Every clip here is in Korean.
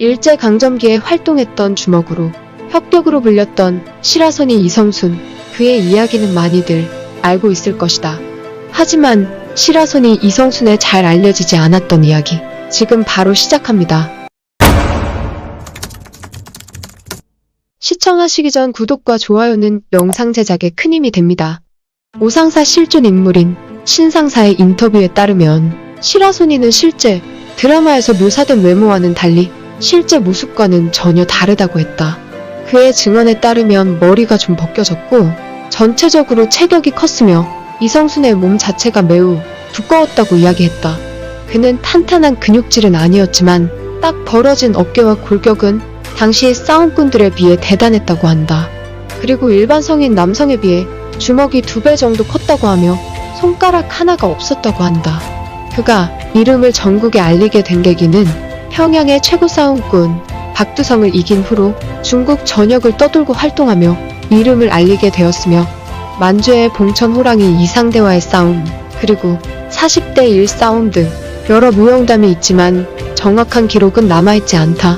일제강점기에 활동했던 주먹으로 협격으로 불렸던 시라소니 이성순 그의 이야기는 많이들 알고 있을 것이다. 하지만 시라소니 이성순에 잘 알려지지 않았던 이야기 지금 바로 시작합니다. 시청하시기 전 구독과 좋아요는 영상 제작에 큰 힘이 됩니다. 오상사 실존 인물인 신상사의 인터뷰에 따르면 시라소니는 실제 드라마에서 묘사된 외모와는 달리 실제 모습과는 전혀 다르다고 했다. 그의 증언에 따르면 머리가 좀 벗겨졌고 전체적으로 체격이 컸으며 이성순의 몸 자체가 매우 두꺼웠다고 이야기했다. 그는 탄탄한 근육질은 아니었지만 딱 벌어진 어깨와 골격은 당시의 싸움꾼들에 비해 대단했다고 한다. 그리고 일반 성인 남성에 비해 주먹이 두 배 정도 컸다고 하며 손가락 하나가 없었다고 한다. 그가 이름을 전국에 알리게 된 계기는 평양의 최고 싸움꾼 박두성을 이긴 후로 중국 전역을 떠돌고 활동하며 이름을 알리게 되었으며 만주의 봉천 호랑이 이상대와의 싸움 그리고 40대 1 싸움 등 여러 무용담이 있지만 정확한 기록은 남아있지 않다.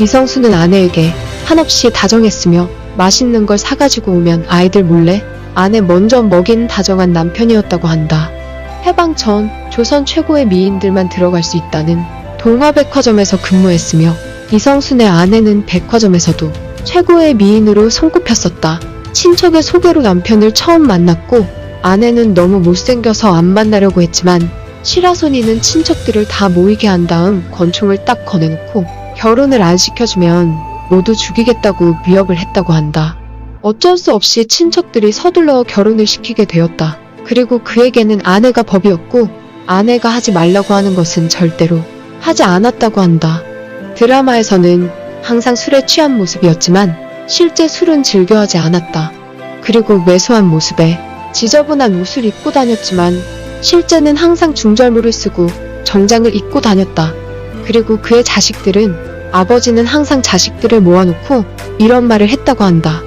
이성수는 아내에게 한없이 다정했으며 맛있는 걸 사가지고 오면 아이들 몰래 아내 먼저 먹이는 다정한 남편이었다고 한다. 해방 전 조선 최고의 미인들만 들어갈 수 있다는 동화백화점에서 근무했으며 이성순의 아내는 백화점에서도 최고의 미인으로 손꼽혔었다. 친척의 소개로 남편을 처음 만났고 아내는 너무 못생겨서 안 만나려고 했지만 시라소니는 친척들을 다 모이게 한 다음 권총을 딱 거내놓고 결혼을 안 시켜주면 모두 죽이겠다고 위협을 했다고 한다. 어쩔 수 없이 친척들이 서둘러 결혼을 시키게 되었다. 그리고 그에게는 아내가 법이었고 아내가 하지 말라고 하는 것은 절대로 하지 않았다고 한다. 드라마에서는 항상 술에 취한 모습이었지만 실제 술은 즐겨하지 않았다. 그리고 왜소한 모습에 지저분한 옷을 입고 다녔지만 실제는 항상 중절모를 쓰고 정장을 입고 다녔다. 그리고 그의 자식들은 아버지는 항상 자식들을 모아놓고 이런 말을 했다고 한다.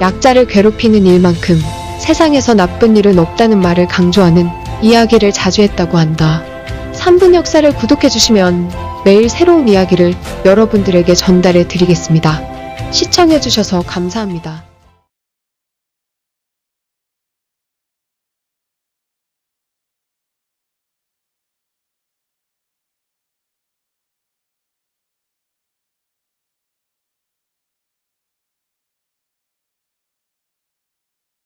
약자를 괴롭히는 일만큼 세상에서 나쁜 일은 없다는 말을 강조하는 이야기를 자주 했다고 한다. 3분 역사를 구독해주시면 매일 새로운 이야기를 여러분들에게 전달해 드리겠습니다. 시청해주셔서 감사합니다.